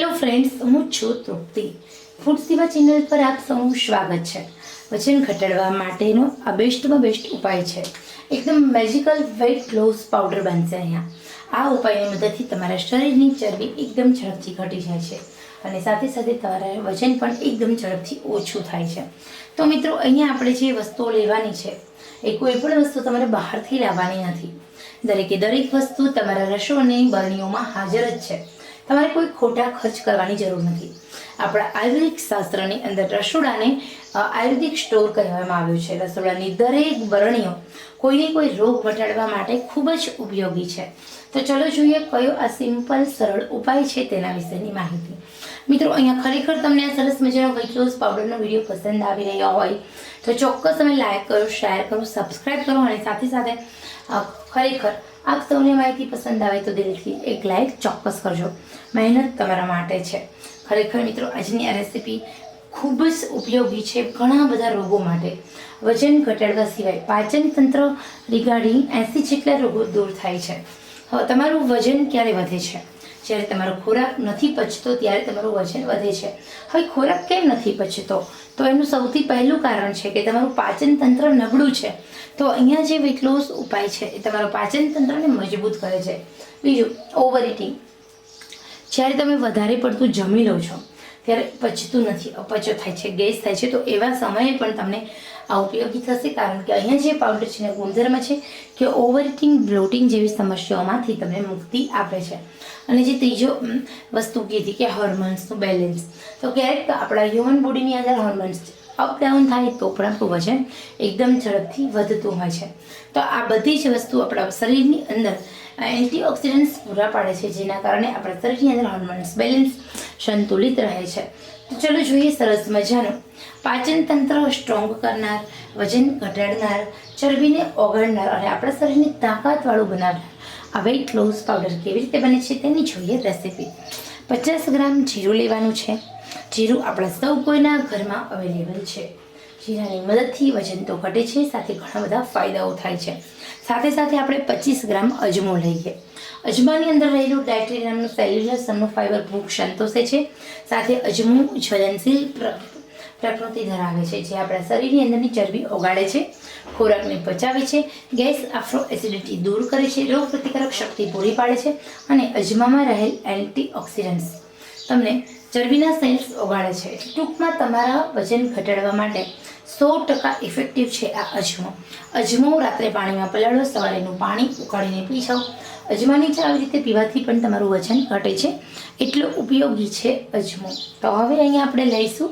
Hello friends, હું છું તૃપ્તિ. Food સેવા ચેનલ પર આપ સૌનું સ્વાગત છે. વજન ઘટાડવા માટેનો આ બેસ્ટમાં બેસ્ટ ઉપાય છે. એકદમ મેજિકલ વેટ લોસ પાવડર બનશે અહીંયા. આ ઉપાયની મદદથી તમારા શરીરની ચરબી એકદમ ઝડપથી ઘટી જાય છે અને સાથે સાથે તમારા વજન પણ એકદમ ઝડપથી ઓછું થાય છે. તો મિત્રો, અહીંયા આપણે જે વસ્તુઓ લેવાની છે, એ કોઈ પણ વસ્તુ તમારે બહારથી લાવવાની નથી. દરેકે દરેક વસ્તુ તમારા રસોઈની બરણીઓમાં હાજર જ છે. તમારે કોઈ ખોટા ખર્ચ કરવાની જરૂર નથી. આપણા આયુર્વેદિક શાસ્ત્રની અંદર રસોડાને આયુર્વેદિક સ્ટોર કહેવામાં આવ્યું છે. રસોડાની દરેક બરણીઓ કોઈને કોઈ રોગ ઘટાડવા માટે ખૂબ જ ઉપયોગી છે. તો ચલો જોઈએ કયો આ સિમ્પલ, સરળ ઉપાય છે તેના વિશેની માહિતી. મિત્રો, અહીંયા ખરેખર તમને આ સરસ મજાનો વેઇટ પાવડરનો વીડિયો પસંદ આવી રહ્યો હોય, તો ચોક્કસ તમે લાઈક કરો શેર કરો સબસ્ક્રાઈબ કરો અને સાથે સાથે ખરેખર આપ સૌને માહિતી પસંદ આવે તો દિલથી એક લાઈક ચોક્કસ કરજો. મહેનત તમારા માટે છે. ખરેખર મિત્રો, આજની આ રેસીપી ખૂબ જ ઉપયોગી છે ઘણા બધા રોગો માટે. વજન ઘટાડવા સિવાય પાચન તંત્ર રિગાર્ડિંગ એંસી જેટલા રોગો દૂર થાય છે. હવે તમારું વજન ક્યારે વધે છે? જ્યારે તમારો ખોરાક નથી પચતો ત્યારે તમારું વજન વધે છે. હવે ખોરાક કેમ નથી પચતો? તો એનું સૌથી પહેલું કારણ છે કે તમારું પાચન તંત્ર નબળું છે. તો અહીંયા જે વેટ ઉપાય છે એ તમારું પાચન તંત્રને મજબૂત કરે છે. બીજું ઓવર ઇટિંગ જ્યારે તમે વધારે પડતું જમી લો છો ત્યારે પચતું નથી, અપચો થાય છે, ગેસ થાય છે. તો એવા સમયે પણ તમને આ ઉપયોગી થશે, કારણ કે અહીંયા જે પાવડર છે એનો ગુણધર્મ છે કે ઓવર ઇટિંગ બ્લોટિંગ જેવી સમસ્યાઓમાંથી તમને મુક્તિ આપે છે. અને જે ત્રીજો વસ્તુ કીધી કે હોર્મોન્સનું બેલેન્સ તો ક્યારેક આપણા હ્યુમન બોડીની અંદર હોર્મોન્સ અપડાઉન થાય તો પણ આપણું વજન એકદમ ઝડપથી વધતું હોય છે. તો આ બધી જ વસ્તુ આપણા શરીરની અંદર એન્ટીઓક્સિડન્ટ્સ પૂરા પાડે છે, જેના કારણે આપણા શરીરની અંદર હોર્મોન્સ બેલેન્સ સંતુલિત રહે છે. તો ચલો જોઈએ સરસ મજાનું. પાચન તંત્ર સ્ટ્રોંગ કરનાર, વજન ઘટાડનાર, ચરબીને ઓગાળનાર અને આપણા શરીરને તાકાતવાળું બનાવનાર. આ વેઇટ લોસ પાવડર કેવી રીતે બને છે તેની જોઈએ રેસીપી પચાસ ગ્રામ જીરું લેવાનું છે. જીરું આપણા સૌ કોઈના ઘરમાં અવેલેબલ છે. જીરાની મદદથી વજન તો ઘટે છે, સાથે ઘણા બધા ફાયદાઓ થાય છે. સાથે સાથે આપણે પચીસ ગ્રામ અજમો લઈએ. અજમાની અંદર રહેલું ડાયટ્રી સેલ્યુલર સમનું ફાઈબર ભૂખ સંતોષે છે. સાથે અજમો જ્વલનશીલ પ્ર- પ્રકૃતિ ધરાવે છે, જે આપણા શરીરની અંદરની ચરબી ઓગાળે છે, ખોરાકને પચાવે છે, ગેસ આફ્રો એસિડિટી દૂર કરે છે, રોગ પ્રતિકારક શક્તિ પૂરી પાડે છે અને અજમામાં રહેલ એન્ટીઓક્સિડન્ટ્સ તમને ચરબીના સેલ્સ ઓગાળે છે. એટલે ટૂંકમાં તમારા વજન ઘટાડવા માટે સો ટકા ઇફેક્ટિવ છે આ અજમો. અજમો રાત્રે પાણીમાં પલાળો, સવારેનું પાણી ઉકાળીને પી જાઓ અજમાની ચા આવી રીતે પીવાથી પણ તમારું વજન ઘટે છે. એટલો ઉપયોગી છે અજમો. તો હવે અહીંયા આપણે લઈશું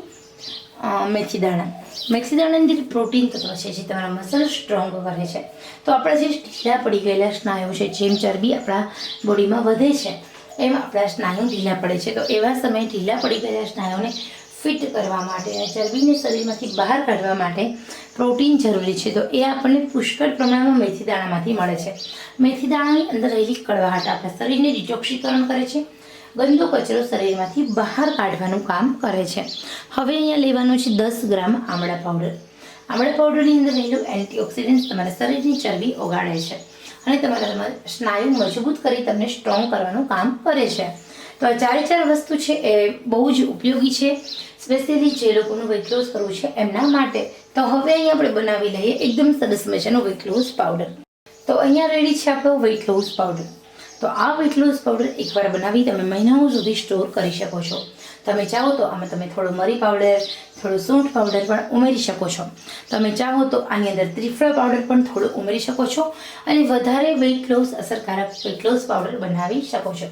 મેથી દાણા. મેથી દાણાની પ્રોટીન તત્વ છે જે તમારા મસલ સ્ટ્રોંગ કરે છે. તો આપણા જે ઢીલા પડી ગયેલા સ્નાયુ છે, જેમ ચરબી આપણા બોડીમાં વધે છે એમ આપણા સ્નાયુ ઢીલા પડે છે. તો એવા સમયે ઢીલા પડી ગયેલા સ્નાયુને ફિટ કરવા માટે, ચરબીને શરીરમાંથી બહાર કાઢવા માટે પ્રોટીન જરૂરી છે. તો એ આપણને પુષ્કળ પ્રમાણમાં મેથી દાણામાંથી મળે છે. મેથી દાણાની અંદર રહેલી કડવાહટ આપણા શરીરને ડિટોક્સિકરણ કરે છે. ગંદો કચરો શરીરમાંથી બહાર કાઢવાનું કામ કરે છે. હવે અહીંયા લેવાનું છે દસ ગ્રામ આમળા પાવડર. આમળા પાવડરની અંદર રહેલું એન્ટીઓક્સિડન્ટ તમારા શરીરની ચરબી ઓગાળે છે. અને તમારા સ્નાયુ મજબૂત કરી તમને સ્ટ્રોંગ કરવાનું કામ કરે છે. તો આ ચારે ચાર વસ્તુ છે એ બહુ જ ઉપયોગી છે. સ્પેશિયલી જે લોકોનું વેટ લોસ કરવું છે એમના માટે. તો હવે અહીંયા આપણે બનાવી લઈએ એકદમ સરસ મજાનો વેટ લોસ પાવડર તો અહીંયા રેડી છે આપણો વેટ લોસ પાવડર તો આ વેટ લોસ પાવડર એકવાર બનાવી તમે મહિનાઓ સુધી સ્ટોર કરી શકો છો. તમે ચાહો તો આમાં તમે થોડો મરી પાવડર થોડો સૂંઠ પાવડર પણ ઉમેરી શકો છો. તમે ચાહો તો આની અંદર ત્રિફળા પાવડર પણ થોડો ઉમેરી શકો છો અને વધારે વેઇટ લોસ અસરકારક વેઇટ લોસ પાવડર બનાવી શકો છો.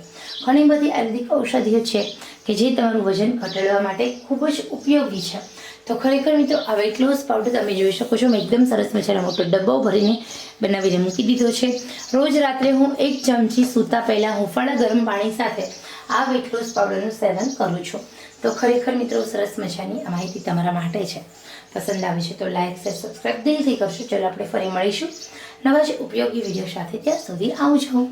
ઘણી બધી આયુર્વેદિક ઔષધિઓ છે કે જે તમારું વજન ઘટાડવા માટે ખૂબ જ ઉપયોગી છે. તો ખરેખર મિત્રો, આ વેઇટ લોસ પાવડર તમે જોઈ શકો છો. મેં એકદમ સરસ મજાનો મોટો ડબ્બો ભરીને બનાવીને મૂકી દીધો છે. રોજ રાત્રે હું એક ચમચી સૂતા પહેલાં હુંફાળા ગરમ પાણી સાથે આ વેઇટ લોસ પાવડરનું સેવન કરું છું. તો ખરેખર મિત્રો સરસ મજાની આ માહિતી તમારા માટે છે. પસંદ આવે છે તો લાઇક શેર સબસ્ક્રાઈબ દિલથી કરશો. ચલો આપણે ફરી મળીશું. નવા જ ઉપયોગી વીડિયો સાથે ત્યાં સુધી આવજો